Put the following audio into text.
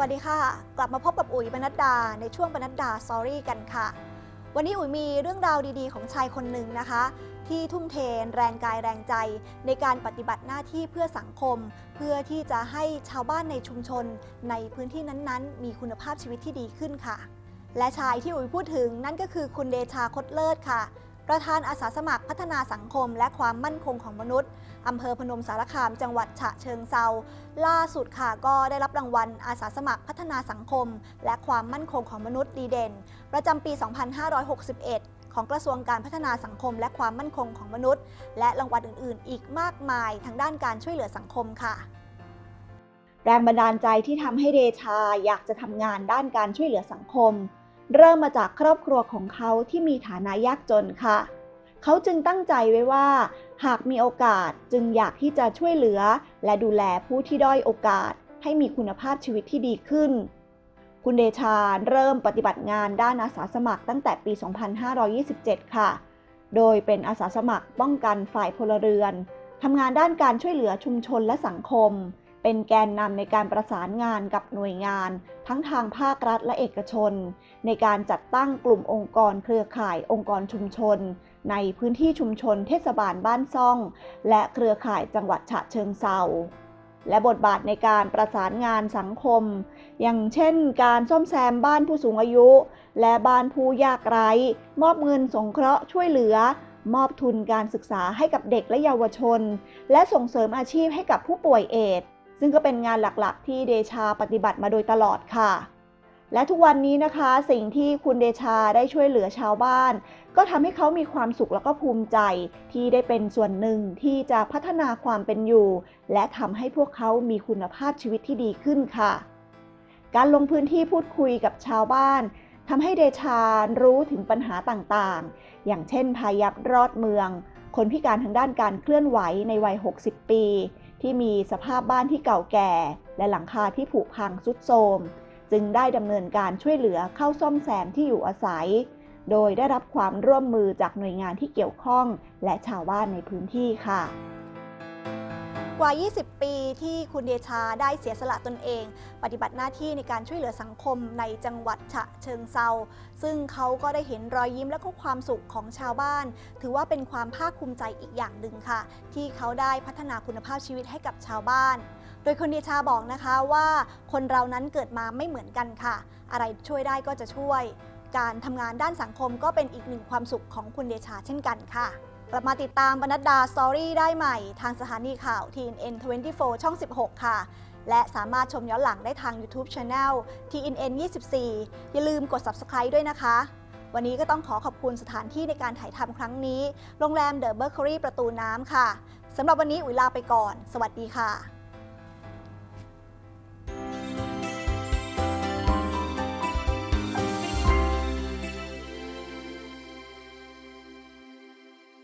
วัสดีค่ะ กลับมาพบกับอุ๋ยบรรณดาในช่วงบรรณดาสอรี่กันค่ะ วันนี้อุ๋ยมีเรื่องราวดีๆ ของชายคนหนึ่งนะคะ ที่ทุ่มเทแรงกายแรงใจ ในการปฏิบัติหน้าที่เพื่อสังคม เพื่อที่จะให้ชาวบ้านในชุมชน ในพื้นที่นั้นๆ มีคุณภาพชีวิตที่ดีขึ้นค่ะ และชายที่อุ๋ยพูดถึงนั่นก็คือคุณเดชาคดเลิศค่ะ ประธานอาสาสมัครพัฒนาสังคม และความมั่นคงของมนุษย์อำเภอพนมสารคาม จังหวัดฉะเชิงเซาล่าสุดค่ะก็ได้รับรางวัลอาสาสมัครพัฒนาสังคม และความมั่นคงของมนุษย์ดีเด่น ประจำปี 2561ของกระทรวงการพัฒนาสังคมและความมั่นคงของมนุษย์ และรางวัลอื่น ๆ อีกมากมายทางด้านการช่วยเหลือสังคมค่ะ แรงบันดาลใจที่ทำให้เดชาอยากจะทำงานด้านการช่วยเหลือสังคม เริ่มมาจากครอบครัวของเขาที่มีฐานะยากจนค่ะ เขาจึงตั้งใจไว้ว่า หากมีโอกาสจึงอยากที่จะช่วยเหลือ และดูแลผู้ที่ด้อยโอกาส ให้มีคุณภาพชีวิตที่ดีขึ้น คุณเดชาเริ่มปฏิบัติงานด้านอาสาสมัครตั้งแต่ปี 2527 ค่ะ โดยเป็นอาสาสมัครป้องกันฝ่ายพลเรือนทำงานด้านการช่วยเหลือชุมชนและสังคม เป็นแกนนำในการประสานงานกับหน่วยงาน ทั้งทางภาครัฐและเอกชน ในการจัดตั้งกลุ่มองค์กรเครือข่ายองค์กรชุมชน ในพื้นที่ชุมชนเทศบาลบ้านซ่อง และเครือข่ายจังหวัดฉะเชิงเซาและบทบาทในการประสานงานสังคม อย่างเช่น การซ่อมแซมบ้านผู้สูงอายุ และบ้านผู้ยากไร้ มอบเงินสงเคราะห์ช่วยเหลือ มอบทุนการศึกษาให้กับเด็กและเยาวชน และส่งเสริมอาชีพให้กับผู้ป่วยเอดส์ ซึ่งก็เป็นงานหลักๆ ที่เดชาปฏิบัติมาโดยตลอดค่ะ และทุกวันนี้นะคะสิ่งที่คุณเดชาได้ช่วยเหลือชาวบ้าน ก็ทำให้เขามีความสุขแล้วก็ภูมิใจที่ได้เป็นส่วนหนึ่งที่จะพัฒนาความเป็นอยู่ และทำให้พวกเขามีคุณภาพชีวิตที่ดีขึ้นค่ะ การลงพื้นที่พูดคุยกับชาวบ้านทำให้เดชารู้ถึงปัญหาต่างๆ อย่างเช่นพายัพรอดเมือง คนพิการทางด้านการเคลื่อนไหวในวัย 60 ปี ที่มีสภาพบ้านที่เก่าแก่ และหลังคาที่ผุพังสุดโทรมจึงได้ดำเนินการช่วยเหลือเข้าซ่อมแซมที่อยู่อาศัย โดยได้รับความร่วมมือจากหน่วยงานที่เกี่ยวข้อง และชาวบ้านในพื้นที่ค่ะ กว่า 20 ปีที่คุณเดชาได้เสียสละตนเอง ปฏิบัติหน้าที่ในการช่วยเหลือสังคมในจังหวัดฉะเชิงเซา ซึ่งเขาก็ได้เห็นรอยยิ้มและก็ความสุขของชาวบ้าน ถือว่าเป็นความภาคภูมิใจอีกอย่างหนึ่งค่ะ ที่เขาได้พัฒนาคุณภาพชีวิตให้กับชาวบ้าน โดยคุณเดชาบอกนะคะว่า คนเรานั้นเกิดมาไม่เหมือนกันค่ะ อะไรช่วยได้ก็จะช่วย การทำงานด้านสังคมก็เป็นอีกหนึ่งความสุขของคุณเดชาเช่นกันค่ะ กลับมาติดตามบรรณดาสตอรี่ได้ใหม่ ทางสถานีข่าว TNN 24 ช่อง 16 ค่ะ และสามารถชมย้อนหลังได้ทาง YouTube Channel TNN 24 อย่าลืมกด Subscribe ด้วยนะคะ วันนี้ก็ต้องขอขอบคุณสถานที่ในการถ่ายทำครั้งนี้ โรงแรมเดอะเบอร์คอรี่ประตูน้ำค่ะสำหรับวันนี้อุ๋ยลาไปก่อน สวัสดีค่ะ